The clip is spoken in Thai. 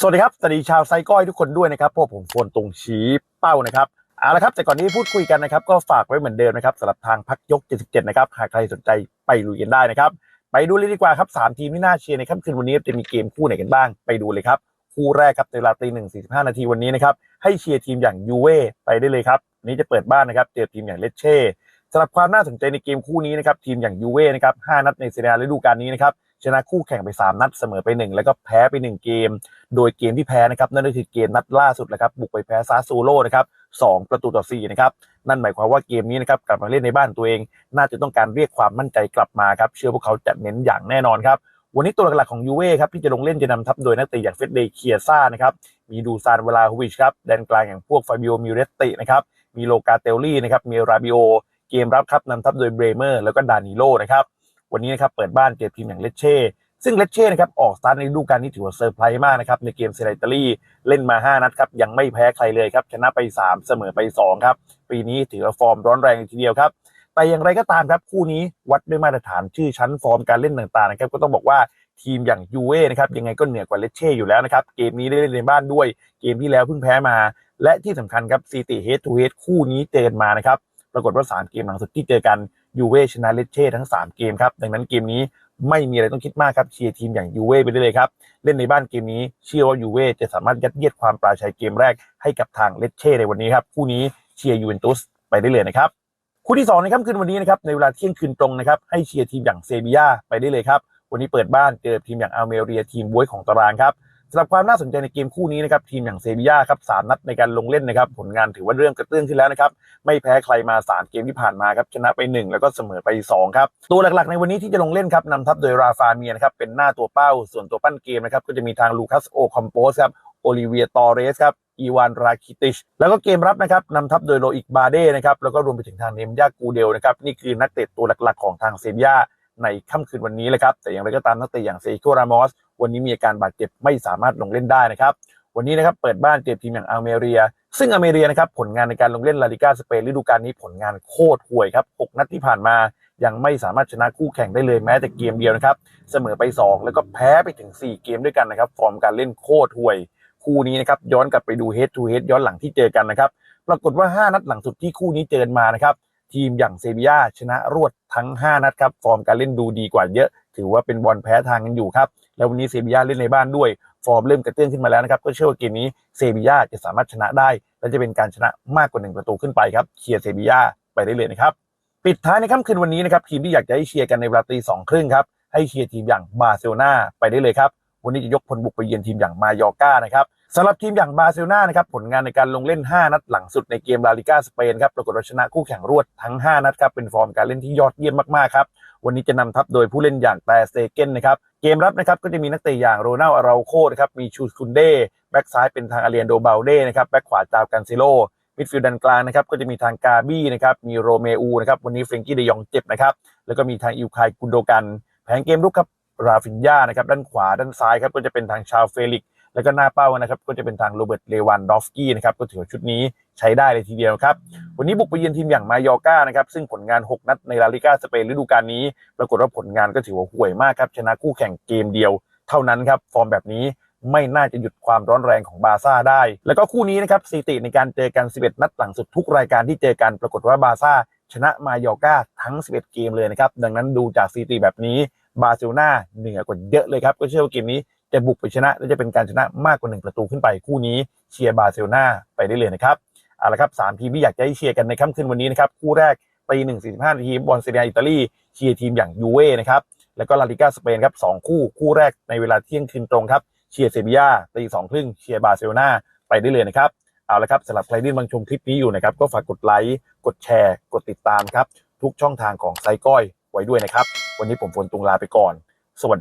สวัสดีครับ สวัสดีชาวไซก้อยทุกคนด้วยนะครับพวกผมโฟนตรงชี้เป้านะครับเอาละครับ แต่ก่อนที่พูดคุยกันนะครับ ก็ฝากไว้เหมือนเดิมนะครับสำหรับทางพักยก 77 นะครับ หากใครสนใจไปลุยกันได้นะครับ ไปดูเลยดีกว่าครับสามทีมที่น่าเชียร์ในค่ำคืนวันนี้จะมีเกมคู่ไหนกันบ้าง ไปดูเลยครับ คู่แรกครับในเวลาตีหนึ่งสี่สิบห้านาทีวันนี้นะครับ ให้เชียร์ทีมอย่างยูเว่ไปได้เลยครับนี้จะเปิดบ้านนะครับ เจอทีมอย่างเลเช่สำหรับความน่าสนใจในเกมคู่นี้นะครับ ทีมอย่างยูเว่นะครับห้านัดในเซเรียฤดูกาลนี้นะครับ ชนะคู่แข่งไป 3 นัดเสมอไป 1 แล้วก็แพ้ไป 1 เกม โดยเกมที่แพ้นะครับนั่นก็คือเกมนัดล่าสุดแหละครับบุกไปแพ้ซาซูโร่นะครับสองประตูต่อ4นะครับนั่นหมายความว่าเกมนี้นะครับกลับมาเล่นในบ้านตัวเอง น่าจะต้องการเรียกความมั่นใจกลับมาครับเชื่อพวกเขาจะเน้นอย่างแน่นอนครับวันนี้ตัวหลักๆของยูเว่ครับที่จะลงเล่นจะนำทัพโดยนักเตะอย่างเฟเดเคียซ่านะครับมีดูซานเวลาฮวิชครับแดนกลางอย่างพวกฟาบิโอมิเรตตินะครับมีโลกาเตลลี่นะครับมีราบิโอเกมรับครับนำทัพโดยเบรเมอร์แล้วก็ดานิโลนะครับ วันนี้นะครับเปิดบ้านเจอทีมอย่างเลเช่ซึ่งเลเช่นะครับออกสตาร์ทในฤดูกาลนี้ถือว่าเซอร์ไพรส์มากนะครับในเกมเซเรตาลีเล่นมา 5 นัดครับยังไม่แพ้ใครเลยครับชนะไป 3 เสมอไป 2 ครับ ปีนี้ถือว่าฟอร์มร้อนแรงทีเดียวครับแต่อย่างไรก็ตามครับคู่นี้วัดด้วยมาตรฐานชื่อชั้นฟอร์มการเล่นต่างๆนะครับก็ต้องบอกว่าทีมอย่างยูเว่นะครับยังไงก็เหนือกว่าเลเช่อยู่แล้วนะครับเกมนี้ได้เล่นในบ้านด้วย เกมที่แล้วเพิ่งแพ้มา และที่สำคัญครับซีตีเฮดทูเฮดคู่นี้เจอกันมานะครับ ปรากฏว่า 3 เกมหลังสุดที่เจอกันยูเว่ชนะเลเช่ทั้ง 3 เกมครับ ดังนั้นเกมนี้ไม่มีอะไรต้องคิดมากครับเชียร์ทีมอย่างยูเว่ไปได้เลยครับ เล่นในบ้านเกมนี้เชื่อว่ายูเว่จะสามารถยัดเยียดความปราชัยเกมแรกให้กับทางเลเช่ในวันนี้ครับคู่นี้เชียร์ยูเวนตุสไปได้เลยนะครับคู่ที่2ในค่ำคืนวันนี้นะครับในเวลาเที่ยงคืนตรงนะครับให้เชียร์ทีมอย่างเซบียาไปได้เลยครับวันนี้เปิดบ้านเจอทีมอย่างอัลเมเรียทีมบวยของตารางครับ สำหรับความน่าสนใจในเกมคู่นี้นะครับทีมอย่างเซบีย่าครับสามนัดในการลงเล่นนะครับผลงานถือว่าเริ่มกระเตื้องขึ้นแล้วนะครับไม่แพ้ใครมา 3 เกมที่ผ่านมาครับชนะไป 1 แล้วก็เสมอไป 2 ครับ ตัวหลักๆ ในวันนี้ที่จะลงเล่นครับนำทัพโดยราฟาเมียนะครับเป็นหน้าตัวเป้า ส่วนตัวปั้นเกมนะครับก็จะมีทางลูคัสโอคอมโปสครับโอลิเวียตอเรสครับอีวานราคิติช แล้วก็เกมรับนะครับนำทัพโดยโลอิกบาเด้นะครับแล้วก็รวมไปถึงทางเนมยากูเดลนะครับนี่คือนักเตะตัวหลักๆของทางเซบีย่า ในค่ำคืนวันนี้เลยครับ แต่อย่างไรก็ตามนักเตะอย่างเซโกรามอสวันนี้มีอาการบาดเจ็บไม่สามารถลงเล่นได้นะครับ วันนี้นะครับเปิดบ้านเจอทีมอย่างอัลเมเรีย ซึ่งอเมเรียนะครับผลงานในการลงเล่นลาลิกาสเปนฤดูกาลนี้ผลงานโคตรห่วยครับ6นัดที่ผ่านมายังไม่สามารถชนะคู่แข่งได้เลยแม้แต่เกมเดียวนะครับ เสมอไป 2 แล้วก็แพ้ไปถึง 4 เกมด้วยกันนะครับ ฟอร์มการเล่นโคตรห่วย คู่นี้นะครับย้อนกลับไปดู head to head ย้อนหลังที่เจอกันนะครับ ปรากฏว่า 5 นัดหลังสุดที่คู่นี้เจอมานะครับ ทีมอย่างเซบียาชนะรวด ทั้ง 5 นัดครับฟอร์มการเล่นดูดีกว่าเยอะ ถือว่าเป็นบอลแพ้ทางกันอยู่ครับแล้ววันนี้เซบียาเล่นในบ้านด้วย ฟอร์มเริ่มกระเตื้องขึ้นมาแล้วนะครับก็เชื่อว่าเกมนี้เซบียาจะสามารถชนะได้ และจะเป็นการชนะมากกว่า 1 ประตูขึ้นไปครับเชียร์เซบียาไปได้เลยนะครับปิดท้ายในค่ำคืนวันนี้นะครับทีมที่อยากจะให้เชียร์กันในเวลาตีสองครึ่งครับให้เชียร์ทีมอย่างบาร์เซโลนาไปได้เลยครับวันนี้จะยกพลบุกไปเยือนทีมอย่างมายอร์กานะครับ สำหรับทีมอย่างบาร์เซโลนานะครับผลงานในการลงเล่น 5 นัดหลังสุดในเกมลาลิกาสเปนครับปรากฏว่าชนะคู่แข่งรวดทั้ง 5 นัดครับเป็นฟอร์มการเล่นที่ยอดเยี่ยมมากๆครับวันนี้จะนำทัพโดยผู้เล่นอย่างแต่เซเกนนะครับเกมรับนะครับก็จะมีนักเตะอย่างโรนัลอาราโคนะครับมีชูสคุนเดแบ็กซ้ายเป็นทางอาเลียนโดเบลเดนะครับแบ็กขวาจาวกันซิโลมิดฟิลด์ดันกลางนะครับก็จะมีทางกาบี้นะครับมีโรเมอูนะครับวันนี้เฟรงกี้เดยองเจ็บนะครับแล้วก็มีทางอิวคายกุนโดกัน แผนเกมรุกครับราฟินยานะครับด้านขวาด้านซ้ายครับก็จะเป็นทางชาวเฟลิกซ แล้วก็หน้าเป้านะครับก็จะเป็นทางโรเบิร์ตเลวันดอฟกี้นะครับก็ถือว่าชุดนี้ใช้ได้เลยทีเดียวครับ วันนี้บุกไปเยือนทีมอย่างมายอร์กานะครับซึ่งผลงาน 6 นัดในลาลิก้าสเปนฤดูกาลนี้ ปรากฏว่าผลงานก็ถือว่าห่วยมากครับชนะคู่แข่งเกมเดียว เท่านั้นครับฟอร์มแบบนี้ไม่น่าจะหยุดความร้อนแรงของบาซ่าได้ แล้วก็คู่นี้นะครับสถิติในการเจอกัน 11 นัดหลังสุดทุกรายการที่เจอกันปรากฏว่าบาซ่าชนะมายอร์กาทั้ง 11 เกมเลยนะครับ ดังนั้นดูจากสถิติแบบนี้บาร์เซโลนาเหนือกว่าเยอะเลยครับ ก็เชื่อว่าเกมนี้ จะบุกไปชนะและจะเป็นการชนะมากกว่า 1 ประตูขึ้นไปคู่นี้เชียร์บาร์เซโลนาไปได้เลยนะครับเอาละครับสามทีมที่อยากจะให้เชียร์กันในค่ำคืนวันนี้นะครับคู่แรกตีหนึ่งสี่สิบห้านาทีบอลเซียอิตาลีเชียร์ทีมอย่างยูเว่นะครับแล้วก็ลาลิก้าสเปนครับสองคู่คู่แรกในเวลาเที่ยงคืนตรงครับเชียร์เซบียาตีสองครึ่งเชียร์บาร์เซโลนาไปได้เลยนะครับเอาละครับสำหรับใครที่บังชมคลิปนี้อยู่นะครับก็ฝากกดไลค์กดแชร์ กดติดตามครับทุกช่องทางของไซก้อยไว้ด้วยนะครับ วันนี้ผมฝนตุงลาไปก่อน